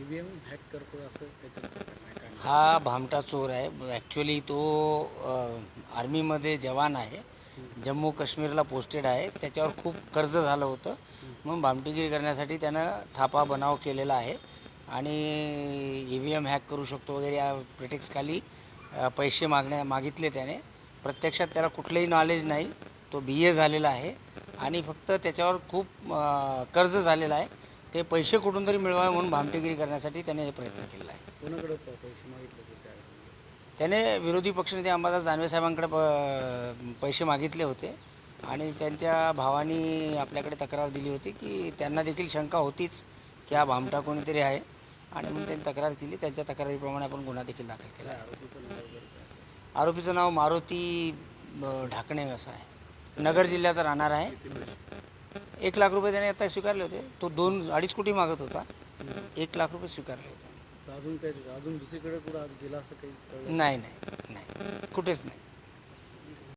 EVM hack करतो असं काहीतरी प्रकरण आहे का? हा भामटा चोर आहे. ॲक्च्युली तो आर्मीमध्ये जवान आहे. जम्मू काश्मीरला पोस्टेड आहे. त्याच्यावर खूप कर्ज झालं होतं. म्हणून भामटीगिरी करण्यासाठी त्यानं थापा बनाव केलेला आहे. आणि ई व्ही एम हॅक करू शकतो वगैरे या प्रिटेक्सखाली पैसे मागण्या मागितले त्याने. प्रत्यक्षात त्याला कुठलंही नॉलेज नाही. तो बी ए झालेला आहे. आणि फक्त त्याच्यावर खूप कर्ज झालेलं आहे. ते पैसे कुठून तरी मिळवावे म्हणून भामटेगिरी करण्यासाठी त्याने हे प्रयत्न केलेला आहे. कोणाकडे प- पैसे मागितले होते काय त्याने विरोधी पक्षनेते अंबादास दानवे साहेबांकडे प- पैसे मागितले होते आणि त्यांच्या भावानी आपल्याकडे तक्रार दिली होती की त्यांना देखील शंका होतीच की हा भामटा कोणीतरी आहे. आणि म्हणून त्यांनी तक्रार केली. त्यांच्या तक्रारीप्रमाणे आपण गुन्हा देखील दाखल केला आहे. आरोपीचं नाव मारुती ढाकणे असं आहे. नगर जिल्ह्याचा राहणार आहे. एक लाख रुपये त्याने आता स्वीकारले होते. तो दोन अडीच कोटी मागत होता. एक लाख रुपये स्वीकारले होते. अजून काय अजून दुसरीकडे कुठं आज गेला असं काही नाही नाही नाही. कुठेच नाही.